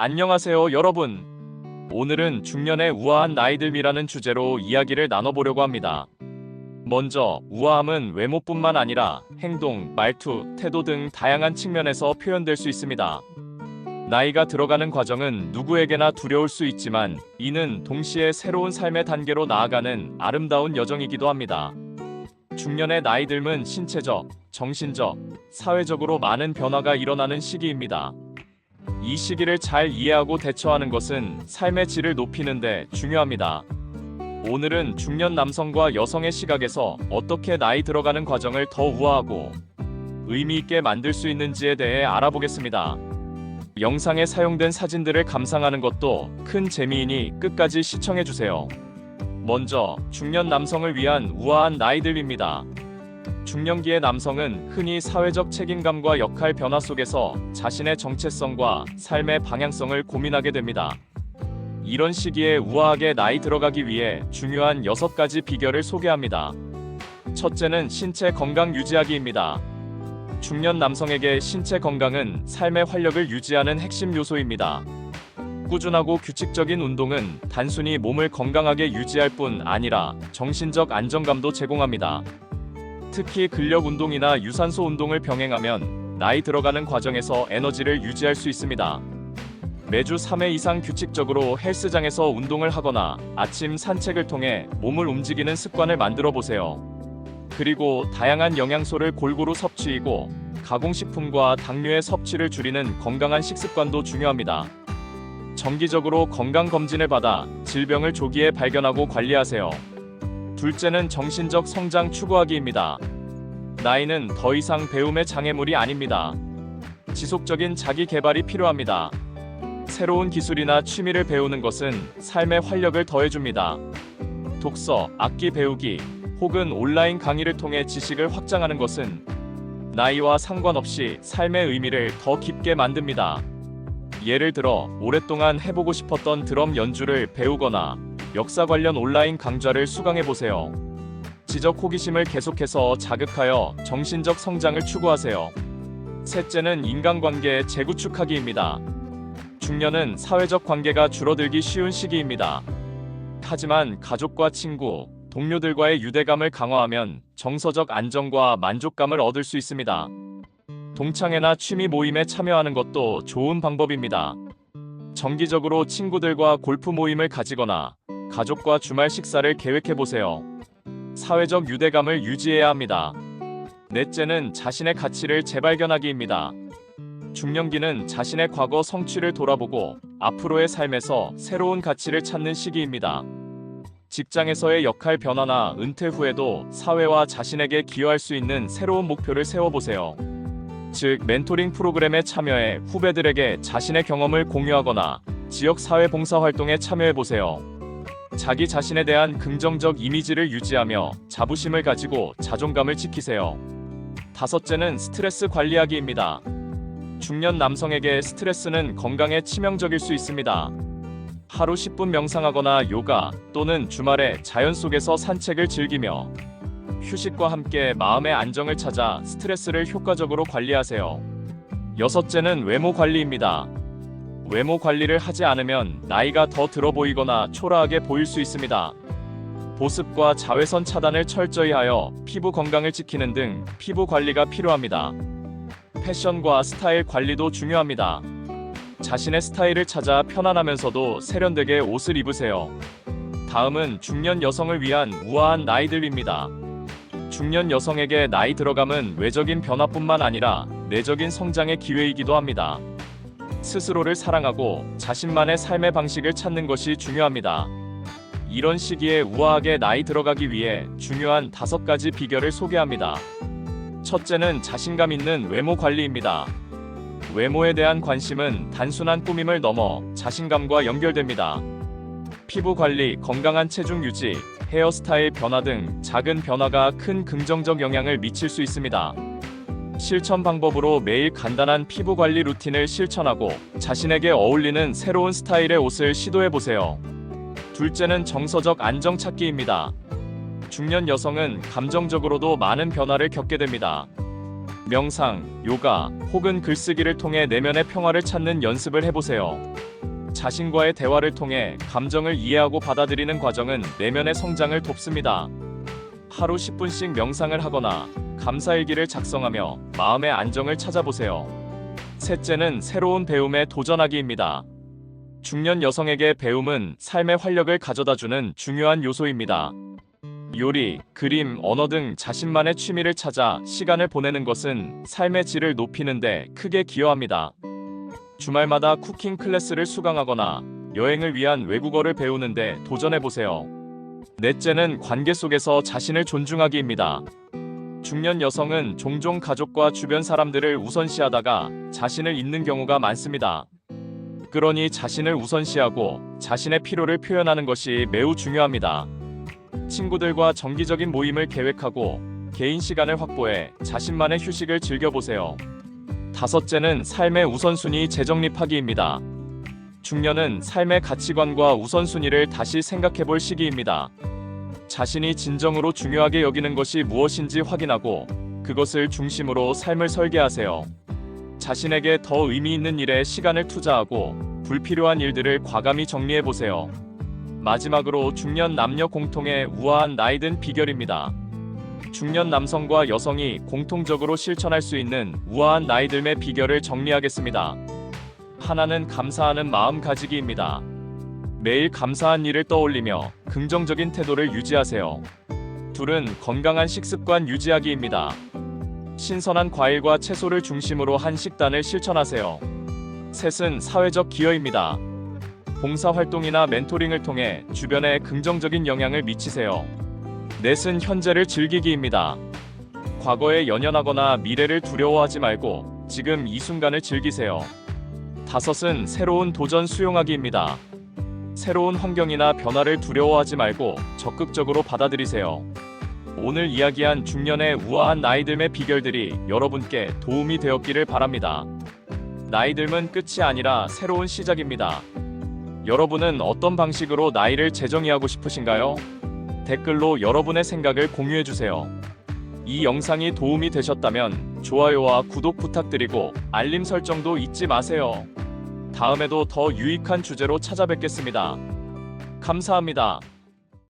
안녕하세요, 여러분. 오늘은 중년의 우아한 나이들이라는 주제로 이야기를 나눠보려고 합니다. 먼저, 우아함은 외모뿐만 아니라 행동, 말투, 태도 등 다양한 측면에서 표현될 수 있습니다. 나이가 들어가는 과정은 누구에게나 두려울 수 있지만 이는 동시에 새로운 삶의 단계로 나아가는 아름다운 여정이기도 합니다. 중년의 나이 들면 신체적, 정신적, 사회적으로 많은 변화가 일어나는 시기입니다. 이 시기를 잘 이해하고 대처하는 것은 삶의 질을 높이는 데 중요합니다. 오늘은 중년 남성과 여성의 시각에서 어떻게 나이 들어가는 과정을 더 우아하고 의미 있게 만들 수 있는지에 대해 알아보겠습니다. 영상에 사용된 사진들을 감상하는 것도 큰 재미이니 끝까지 시청해 주세요. 먼저 중년 남성을 위한 우아한 나이들입니다. 중년기의 남성은 흔히 사회적 책임감과 역할 변화 속에서 자신의 정체성과 삶의 방향성을 고민하게 됩니다. 이런 시기에 우아하게 나이 들어가기 위해 중요한 6가지 비결을 소개합니다. 첫째는 신체 건강 유지하기입니다. 중년 남성에게 신체 건강은 삶의 활력을 유지하는 핵심 요소입니다. 꾸준하고 규칙적인 운동은 단순히 몸을 건강하게 유지할 뿐 아니라 정신적 안정감도 제공합니다. 특히 근력 운동이나 유산소 운동을 병행하면 나이 들어가는 과정에서 에너지를 유지할 수 있습니다. 매주 3회 이상 규칙적으로 헬스장에서 운동을 하거나 아침 산책을 통해 몸을 움직이는 습관을 만들어 보세요. 그리고 다양한 영양소를 골고루 섭취이고 가공식품과 당류의 섭취를 줄이는 건강한 식습관도 중요합니다. 정기적으로 건강 검진을 받아 질병을 조기에 발견하고 관리하세요. 둘째는 정신적 성장 추구하기입니다. 나이는 더 이상 배움의 장애물이 아닙니다. 지속적인 자기 개발이 필요합니다. 새로운 기술이나 취미를 배우는 것은 삶의 활력을 더해줍니다. 독서, 악기 배우기, 혹은 온라인 강의를 통해 지식을 확장하는 것은 나이와 상관없이 삶의 의미를 더 깊게 만듭니다. 예를 들어, 오랫동안 해보고 싶었던 드럼 연주를 배우거나 역사 관련 온라인 강좌를 수강해 보세요. 지적 호기심을 계속해서 자극하여 정신적 성장을 추구하세요. 셋째는 인간관계 재구축하기입니다. 중년은 사회적 관계가 줄어들기 쉬운 시기입니다. 하지만 가족과 친구, 동료들과의 유대감을 강화하면 정서적 안정과 만족감을 얻을 수 있습니다. 동창회나 취미 모임에 참여하는 것도 좋은 방법입니다. 정기적으로 친구들과 골프 모임을 가지거나 가족과 주말 식사를 계획해 보세요. 사회적 유대감을 유지해야 합니다. 넷째는 자신의 가치를 재발견하기입니다. 중년기는 자신의 과거 성취를 돌아보고 앞으로의 삶에서 새로운 가치를 찾는 시기입니다. 직장에서의 역할 변화나 은퇴 후에도 사회와 자신에게 기여할 수 있는 새로운 목표를 세워보세요. 즉, 멘토링 프로그램에 참여해 후배들에게 자신의 경험을 공유하거나 지역 사회 봉사 활동에 참여해보세요. 자기 자신에 대한 긍정적 이미지를 유지하며 자부심을 가지고 자존감을 지키세요. 다섯째는 스트레스 관리하기입니다. 중년 남성에게 스트레스는 건강에 치명적일 수 있습니다. 하루 10분 명상하거나 요가 또는 주말에 자연 속에서 산책을 즐기며 휴식과 함께 마음의 안정을 찾아 스트레스를 효과적으로 관리하세요. 여섯째는 외모 관리입니다. 외모 관리를 하지 않으면 나이가 더 들어 보이거나 초라하게 보일 수 있습니다. 보습과 자외선 차단을 철저히 하여 피부 건강을 지키는 등 피부 관리가 필요합니다. 패션과 스타일 관리도 중요합니다. 자신의 스타일을 찾아 편안하면서도 세련되게 옷을 입으세요. 다음은 중년 여성을 위한 우아한 나이들입니다. 중년 여성에게 나이 들어감은 외적인 변화뿐만 아니라 내적인 성장의 기회이기도 합니다. 스스로를 사랑하고 자신만의 삶의 방식을 찾는 것이 중요합니다. 이런 시기에 우아하게 나이 들어가기 위해 중요한 다섯 가지 비결을 소개합니다. 첫째는 자신감 있는 외모 관리입니다. 외모에 대한 관심은 단순한 꾸밈을 넘어 자신감과 연결됩니다. 피부 관리, 건강한 체중 유지, 헤어스타일 변화 등 작은 변화가 큰 긍정적 영향을 미칠 수 있습니다. 실천 방법으로 매일 간단한 피부 관리 루틴을 실천하고 자신에게 어울리는 새로운 스타일의 옷을 시도해 보세요. 둘째는 정서적 안정 찾기입니다. 중년 여성은 감정적으로도 많은 변화를 겪게 됩니다. 명상, 요가 혹은 글쓰기를 통해 내면의 평화를 찾는 연습을 해보세요. 자신과의 대화를 통해 감정을 이해하고 받아들이는 과정은 내면의 성장을 돕습니다. 하루 10분씩 명상을 하거나 감사일기를 작성하며 마음의 안정을 찾아보세요. 셋째는 새로운 배움에 도전하기입니다. 중년 여성에게 배움은 삶의 활력을 가져다주는 중요한 요소입니다. 요리, 그림, 언어 등 자신만의 취미를 찾아 시간을 보내는 것은 삶의 질을 높이는데 크게 기여합니다. 주말마다 쿠킹 클래스를 수강하거나 여행을 위한 외국어를 배우는데 도전해보세요. 넷째는 관계 속에서 자신을 존중하기입니다. 중년 여성은 종종 가족과 주변 사람들을 우선시하다가 자신을 잊는 경우가 많습니다. 그러니 자신을 우선시하고 자신의 필요를 표현하는 것이 매우 중요합니다. 친구들과 정기적인 모임을 계획하고 개인 시간을 확보해 자신만의 휴식을 즐겨보세요. 다섯째는 삶의 우선순위 재정립하기입니다. 중년은 삶의 가치관과 우선순위를 다시 생각해볼 시기입니다. 자신이 진정으로 중요하게 여기는 것이 무엇인지 확인하고 그것을 중심으로 삶을 설계하세요. 자신에게 더 의미 있는 일에 시간을 투자하고 불필요한 일들을 과감히 정리해 보세요. 마지막으로 중년 남녀 공통의 우아한 나이든 비결입니다. 중년 남성과 여성이 공통적으로 실천할 수 있는 우아한 나이듦의 비결을 정리하겠습니다. 하나는 감사하는 마음 가지기입니다. 매일 감사한 일을 떠올리며 긍정적인 태도를 유지하세요. 둘은 건강한 식습관 유지하기입니다. 신선한 과일과 채소를 중심으로 한 식단을 실천하세요. 셋은 사회적 기여입니다. 봉사활동이나 멘토링을 통해 주변에 긍정적인 영향을 미치세요. 넷은 현재를 즐기기입니다. 과거에 연연하거나 미래를 두려워하지 말고 지금 이 순간을 즐기세요. 다섯은 새로운 도전 수용하기입니다. 새로운 환경이나 변화를 두려워하지 말고 적극적으로 받아들이세요. 오늘 이야기한 중년의 우아한 나이듦의 비결들이 여러분께 도움이 되었기를 바랍니다. 나이듦은 끝이 아니라 새로운 시작입니다. 여러분은 어떤 방식으로 나이를 재정의하고 싶으신가요? 댓글로 여러분의 생각을 공유해 주세요. 이 영상이 도움이 되셨다면 좋아요와 구독 부탁드리고 알림 설정도 잊지 마세요. 다음에도 더 유익한 주제로 찾아뵙겠습니다. 감사합니다.